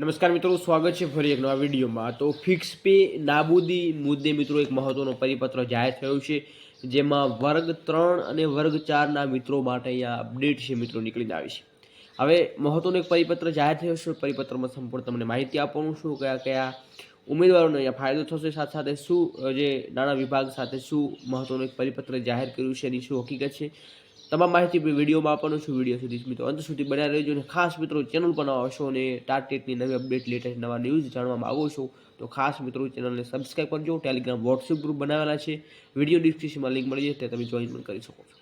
નમસ્કાર મિત્રો, સ્વાગત છે ફરી એક નવા વિડીયોમાં. તો ફિક્સ પે નાબૂદી મુદ્દે મિત્રો એક મહત્વનો પરિપત્ર જાહેર થયો છે, જેમાં વર્ગ ત્રણ અને વર્ગ ચારના મિત્રો માટે અહીંયા અપડેટ છે મિત્રો નીકળીને આવી છે. હવે મહત્વનો એક પરિપત્ર જાહેર થયો છે, પરિપત્રમાં સંપૂર્ણ તમને માહિતી આપવાનું છું, કયા કયા ઉમેદવારોને અહીંયા ફાયદો થશે, સાથે સાથે શું, જે નાણાં વિભાગ સાથે શું મહત્વનું એક પરિપત્ર જાહેર કર્યું છે, એની શું હકીકત છે તમામ માહિતી વિડીયોમાં આપવાનું છું. વીડિયો સુધી મિત્રો અંત સુધી બન્યા રહેજો અને ખાસ મિત્રો ચેનલ નવા આવશો અને ટાર્ટેટની નવી અપડેટ લેટેસ્ટ નવા ન્યૂઝ જાણવા માગો છો, તો ખાસ મિત્રો ચેનલને સબસ્ક્રાઈબ કરજો. ટેલિગ્રામ વોટ્સએપ ગ્રુપ બનાવેલા છે. વીડિયો ડિસ્ક્રિપ્શનમાં લિંક મળી જશે તમે જોઈન પણ કરી શકો છો.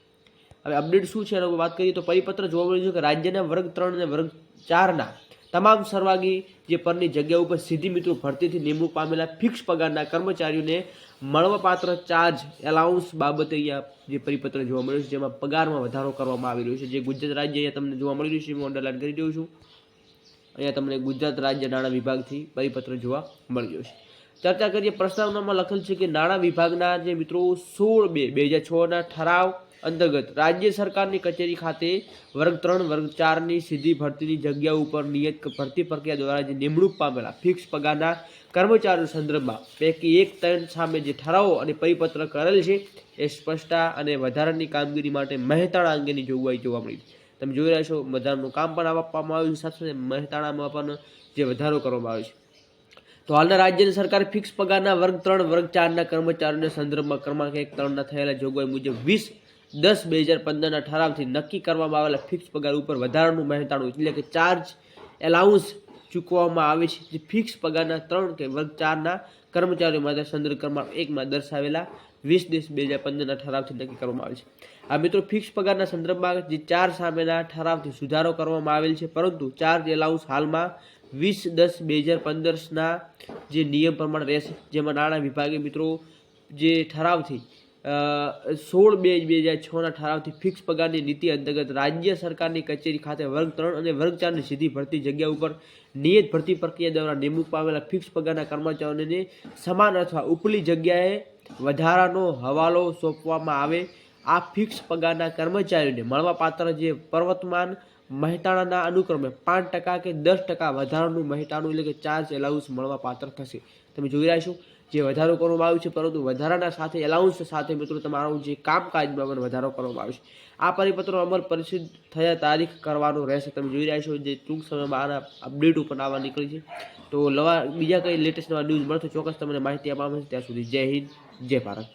હવે અપડેટ શું છે એના વાત કરીએ તો પરિપત્ર જોવા મળ્યું છે કે રાજ્યના વર્ગ ત્રણ અને વર્ગ ચારના તમામ સર્વાગી જે પરની જગ્યા ઉપર સીધી મિત્રો ભરતીથી નિમણૂક પામેલા ફિક્સ પગારના કર્મચારીઓને મળવાપાત્ર ચાર્જ એલાઉન્સ બાબતે અહીંયા જે પરિપત્ર જોવા મળ્યું છે, જેમાં પગારમાં વધારો કરવામાં આવી રહ્યો છે. જે ગુજરાત રાજ્ય અહીંયા તમને જોવા મળી રહ્યું છે, હું અંડરલાઇન કરી રહ્યો છું. અહીંયા તમને ગુજરાત રાજ્ય નાણાં વિભાગથી પરિપત્ર જોવા મળી રહ્યો છે. ચર્ચા કરીએ પ્રસ્તાવનામાં લખેલ છે કે નાણાં વિભાગના જે મિત્રો સોળ બે બે હજાર છના ઠરાવ અંતર્ગત રાજ્ય સરકારની કચેરી ખાતે વર્ગ ત્રણ, વર્ગ ચારની સીધી ભરતીની જગ્યા ઉપર નિયત ભરતી પ્રક્રિયા દ્વારા જે નિમણૂક પામેલા ફિક્સ પગારના કર્મચારીઓ સંદર્ભમાં પૈકી એક ત્રણ સામે જે ઠરાવો અને પરિપત્ર કરેલ છે, એ સ્પષ્ટતા અને વધારાની કામગીરી માટે મહેતાણા અંગેની જોગવાઈ જોવા મળી. તમે જોઈ રહ્યા છો, વધારાનું કામ પણ આપવામાં આવ્યું સાથે સાથે મહેતાણામાં પણ જે વધારો કરવામાં આવ્યો છે. તો હાલના રાજ્યની સરકાર ફિક્સ પગારના વર્ગ ત્રણ, વર્ગ ચારના કર્મચારીઓના સંદર્ભમાં ક્રમાંક એક ત્રણના થયેલા જોગવાઈ મુજબ વીસ દસ બે હજાર પંદરના ઠરાવથી નક્કી કરવામાં આવેલા ફિક્સ પગાર ઉપર વધારાનું મહેતાણું એટલે કે ચાર્જ એલાઉન્સ ચૂકવવામાં આવે છે. જે ફિક્સ પગારના ત્રણ કે વર્ગ ચારના કર્મચારીઓ માટે સંદર્ભ ક્રમાંક એકમાં દર્શાવેલા વીસ દસ બે હજાર પંદરના ઠરાવથી નક્કી કરવામાં આવે છે. આ મિત્રો ફિક્સ પગારના સંદર્ભમાં જે ચાર સામેના ઠરાવથી સુધારો કરવામાં આવેલ છે, પરંતુ ચાર્જ એલાઉન્સ હાલમાં વીસ દસ બે હજાર પંદરના જે નિયમ પ્રમાણે રહેશે, જેમાં નાણાં વિભાગે મિત્રો જે ઠરાવથી સોળ બે બે હજાર છના ઠરાવથી ફિક્સ પગારની નીતિ અંતર્ગત રાજ્ય સરકારની કચેરી ખાતે વર્ગ ત્રણ અને વર્ગ ચારની સીધી ભરતી જગ્યા ઉપર નિયત ભરતી પ્રક્રિયા દ્વારા નિમણૂક પામેલા ફિક્સ પગારના કર્મચારીઓને સમાન અથવા ઉપલી જગ્યાએ વધારાનો હવાલો સોંપવામાં આવે. આ ફિક્સ પગારના કર્મચારીઓને મળવાપાત્ર જે પર્વતમાન મહેતાણાના અનુક્રમે પાંચ ટકા કે દસ ટકા વધારાનું મહેતાણું એટલે કે ચાર્જ એલાઉન્સ મળવાપાત્ર થશે. તમે જોઈ રહ્યા છો? જે વધારો કરવામાં આવ્યો છે, પરંતુ વધારાના સાથે એલાઉન્સ સાથે મિત્રો તમારું જે કામકાજમાં પણ વધારો કરવામાં આવ્યો છે. આ પરિપત્રો અમર પરિસ્થિત થયા તારીખ કરવાનો રહેશે. તમે જોઈ રહ્યા છો જે ટૂંક સમયમાં આના અપડેટ ઉપર આવવા નીકળી છે. તો લવા, બીજા કંઈ લેટેસ્ટ નવા ન્યૂઝ મળશે, ચોક્કસ તમને માહિતી આપવામાં આવશે. ત્યાં સુધી જય હિન્દ, જય ભારત.